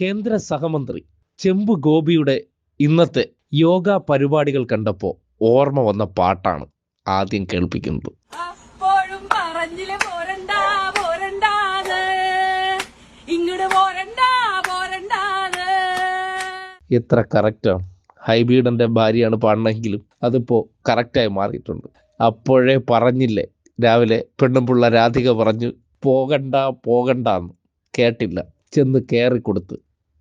കേന്ദ്ര സഹമന്ത്രി ചെമ്പു ഗോപിയുടെ ഇന്നത്തെ യോഗ പരിപാടികൾ കണ്ടപ്പോൾ ഓർമ്മ വന്ന പാട്ടാണ് ആദ്യം കേൾപ്പിക്കുന്നത്. എത്ര കറക്റ്റാണ് ഹൈബീഡന്റെ ഭാര്യയാണ് പാടണമെങ്കിലും അതിപ്പോ കറക്റ്റായി മാറിയിട്ടുണ്ട്. അപ്പോഴേ പറഞ്ഞില്ലേ രാവിലെ പെണ്ണും പിള്ള രാധിക പറഞ്ഞു പോകണ്ട പോകണ്ടെന്ന്. കേട്ടില്ല. ചെന്ന് കയറി കൊടുത്ത്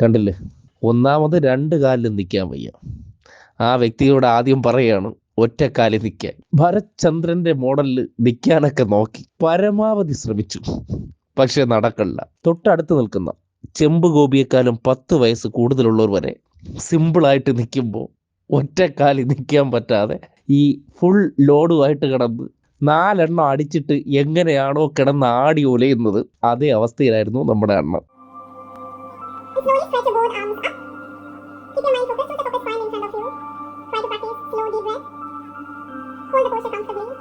കണ്ടില്ലേ? ഒന്നാമത് രണ്ട് കാലിൽ നിൽക്കാൻ വയ്യ. ആ വ്യക്തിയോട് ആദ്യം പറയാണ് ഒറ്റക്കാലിൽ നിൽക്കാൻ ഭരചന്ദ്രന്റെ ചന്ദ്രന്റെ മോഡലിൽ നിൽക്കാനൊക്കെ നോക്കി പരമാവധി ശ്രമിച്ചു. പക്ഷെ നടക്കല്ല തൊട്ടടുത്ത് നിൽക്കുന്ന ചെമ്പ് ഗോപിയെക്കാളും പത്ത് വയസ്സ് കൂടുതലുള്ളവർ വരെ സിമ്പിളായിട്ട് നിൽക്കുമ്പോൾ ഒറ്റക്കാലിൽ നിൽക്കാൻ പറ്റാതെ ഈ ഫുൾ ലോഡുമായിട്ട് കിടന്ന് നാലെണ്ണം അടിച്ചിട്ട് എങ്ങനെയാണോ കിടന്ന് ആടി ഒലയുന്നത് അതേ അവസ്ഥയിലായിരുന്നു നമ്മുടെ അണ്ണൻ. Hold the your both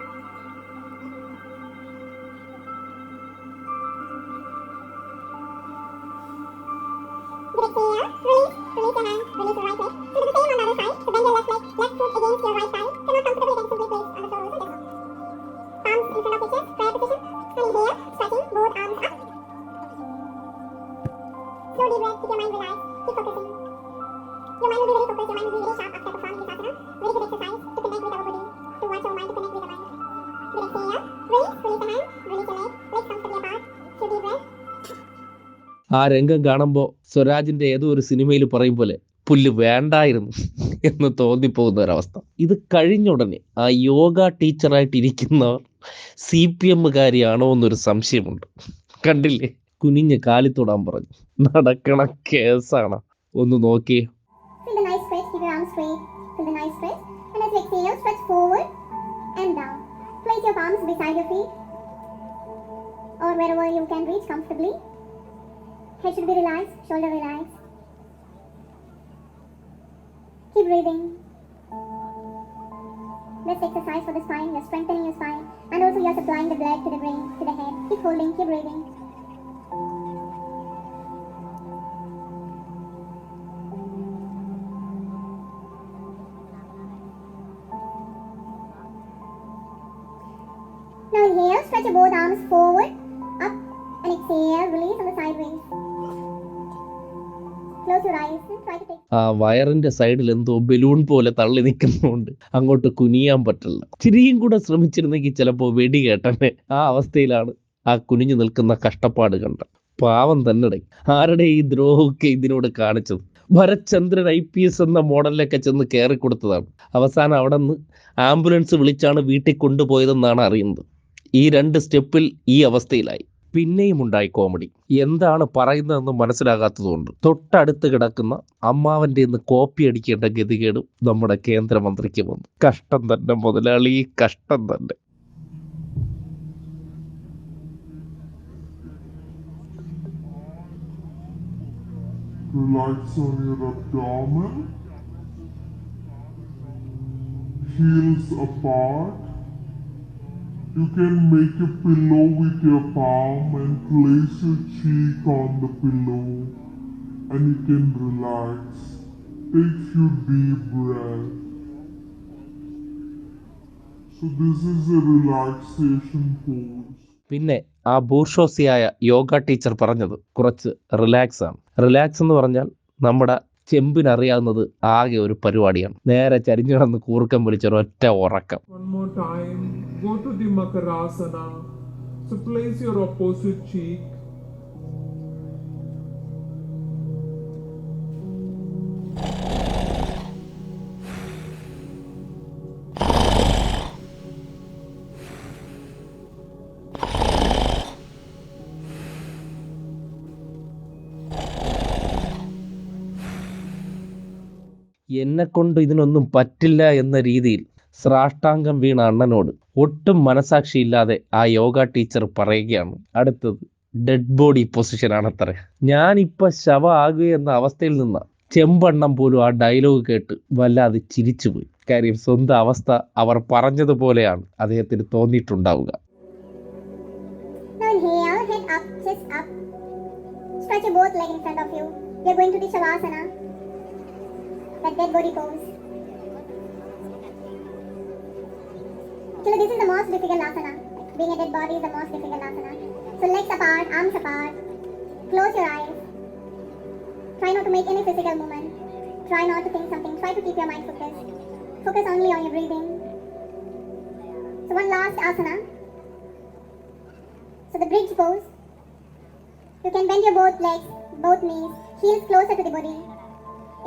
ആ രംഗം കാണുമ്പോൾ സ്വരാജിന്റെ ഏതോ ഒരു സിനിമയിൽ പറയും പോലെ പുല്ല് വേണ്ടായിരുന്നു എന്ന് തോന്നിപ്പോകുന്ന ഒരവസ്ഥ ഇത് കഴിഞ്ഞ ഉടനെ ആ യോഗ ടീച്ചറായിട്ട് ഇരിക്കുന്നവർ സി പി എമ്മുകാരിയാണോ എന്നൊരു സംശയമുണ്ട് കണ്ടില്ലേ കുനിഞ്ഞ് കാലിത്തൊടാൻ പറഞ്ഞു നടക്കണ കേസാണ് ഒന്ന് നോക്കി. Place your your feet or wherever you can reach comfortably. Head should be relaxed, shoulder relaxed. Keep breathing. Best exercise for the spine. You're strengthening your spine and also you're supplying the blood to the brain, to the head. Keep holding, keep breathing. Now inhale, stretch your both arms forward, up, and exhale, release on the sideways. ആ വയറിന്റെ സൈഡിൽ എന്തോ balloon പോലെ തള്ളി നിൽക്കുന്നതുകൊണ്ട് അങ്ങോട്ട് കുനിയാൻ പറ്റില്ല. ചിരിയും കൂടെ ശ്രമിച്ചിരുന്നെങ്കിൽ ചിലപ്പോൾ വെടി കേട്ടെ ആ അവസ്ഥയിലാണ് ആ കുനിഞ്ഞു നിൽക്കുന്ന കഷ്ടപ്പാട് കണ്ട പാവം തന്നെ ആരുടെ ഈ ദ്രോഹമൊക്കെ ഇതിനോട് കാണിച്ചത്? ഭരചന്ദ്രൻ ഐ പി എസ് എന്ന മോഡലിലൊക്കെ ചെന്ന് കയറി കൊടുത്തതാണ് അവസാനം അവിടെ നിന്ന് ആംബുലൻസ് വിളിച്ചാണ് വീട്ടിൽ കൊണ്ടുപോയതെന്നാണ് അറിയുന്നത്. ഈ രണ്ട് സ്റ്റെപ്പിൽ ഈ അവസ്ഥയിലായി. പിന്നെയും ഉണ്ടായി കോമഡി എന്താണ് പറയുന്നതെന്ന് മനസ്സിലാകാത്തതുകൊണ്ട് തൊട്ടടുത്ത് കിടക്കുന്ന അമ്മാവന്റെ നിന്ന് കോപ്പി അടിക്കേണ്ട ഗതികേടും നമ്മുടെ കേന്ദ്രമന്ത്രിക്ക് വന്നു കഷ്ടം തന്നെ മുതലാളി കഷ്ടം തന്നെ Relax on your abdomen. Heels apart. You can make a pillow with your palm and place your cheek on the pillow and you can relax. Take few deep breaths. So this is a relaxation pose. പിന്നെ ആ ബൂർഷോസിയായ yoga teacher പറഞ്ഞത് കുറച്ച് relax ആണ് relax എന്ന് പറഞ്ഞാൽ നമ്മുടെ ചെമ്പിനറിയാവുന്നത് ആകെ ഒരു പരിപാടിയാണ് നേരെ ചരിഞ്ഞു കിടന്ന് കൂർക്കം ഉറക്കം to the Makarasana. So place your opposite cheek എന്നെ കൊണ്ട് ഇതിനൊന്നും പറ്റില്ല എന്ന രീതിയിൽ സ്രാഷ്ടാംഗം വീണ അണ്ണനോട് ഒട്ടും മനസാക്ഷിയില്ലാതെ ആ യോഗ ടീച്ചർ പറയുകയാണ് അടുത്തത് ഡെഡ് ബോഡി പൊസിഷനാണത്രേ ഞാനിപ്പോൾ ശവ എന്ന അവസ്ഥയിൽ നിന്ന ചെമ്പണ്ണം പോലും ആ ഡയലോഗ് കേട്ട് വല്ലാതെ ചിരിച്ചുപോയി കാര്യം സ്വന്തം അവസ്ഥ അവർ പറഞ്ഞതുപോലെയാണ് അദ്ദേഹത്തിന് തോന്നിയിട്ടുണ്ടാവുക. Stretch your both leg in front of you. We are going to the Shavasana. That dead body pose. So this is the most difficult asana. Being a dead body is the most difficult asana. So legs apart, arms apart. Close your eyes. Try not to make any physical movement. Try not to think something. Try to keep your mind focused. Focus only on your breathing. So one last asana. So the bridge pose. You can bend your both legs, both knees, heels closer to the body.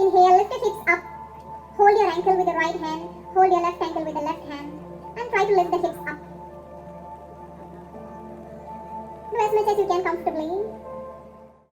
Inhale, lift your hips up. Hold your ankle with the right hand. Hold your left ankle with the left hand. And try to lift the hips up. Do as much as you can comfortably.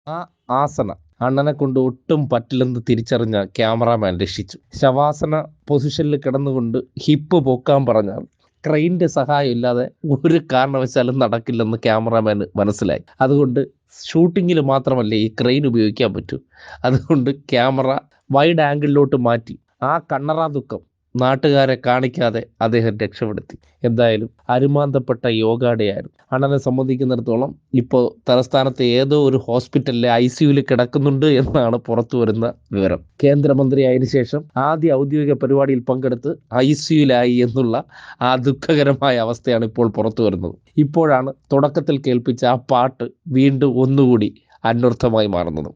ആ ആസന അണ്ണനെ കൊണ്ട് ഒട്ടും പറ്റില്ലെന്ന് തിരിച്ചറിഞ്ഞ cameraman രക്ഷിച്ചു ശവാസന പൊസിഷനിൽ കിടന്നുകൊണ്ട് hip പൊക്കാൻ പറഞ്ഞാൽ ക്രെയിന്റെ സഹായം ഇല്ലാതെ ഒരു കാരണവശാലും നടക്കില്ലെന്ന് ക്യാമറാമാന് മനസ്സിലായി. അതുകൊണ്ട് ഷൂട്ടിങ്ങിൽ മാത്രമല്ല ഈ ക്രെയിൻ ഉപയോഗിക്കാൻ പറ്റൂ. അതുകൊണ്ട് ക്യാമറ വൈഡ് ആംഗിളിലോട്ട് മാറ്റി. ആ കണ്ണറ ദുഃഖം നാട്ടുകാരെ കാണിക്കാതെ അദ്ദേഹം രക്ഷപ്പെടുത്തി. എന്തായാലും അരുമാന്തപ്പെട്ട യോഗാടെയായിരുന്നു അണ്ണനെ സംബന്ധിക്കുന്നിടത്തോളം ഇപ്പോൾ തലസ്ഥാനത്തെ ഏതോ ഒരു ഹോസ്പിറ്റലിലെ ഐ സിയുയിൽ കിടക്കുന്നുണ്ട് എന്നാണ് പുറത്തു വരുന്ന വിവരം. കേന്ദ്രമന്ത്രിയായതിനു ശേഷം ആദ്യ ഔദ്യോഗിക പരിപാടിയിൽ പങ്കെടുത്ത് ഐ സിയുലായി എന്നുള്ള ആ ദുഃഖകരമായ അവസ്ഥയാണ് ഇപ്പോൾ പുറത്തു വരുന്നത്. ഇപ്പോഴാണ് തുടക്കത്തിൽ കേൾപ്പിച്ച ആ പാട്ട് വീണ്ടും ഒന്നുകൂടി അന്വർത്ഥമായി മാറുന്നത്.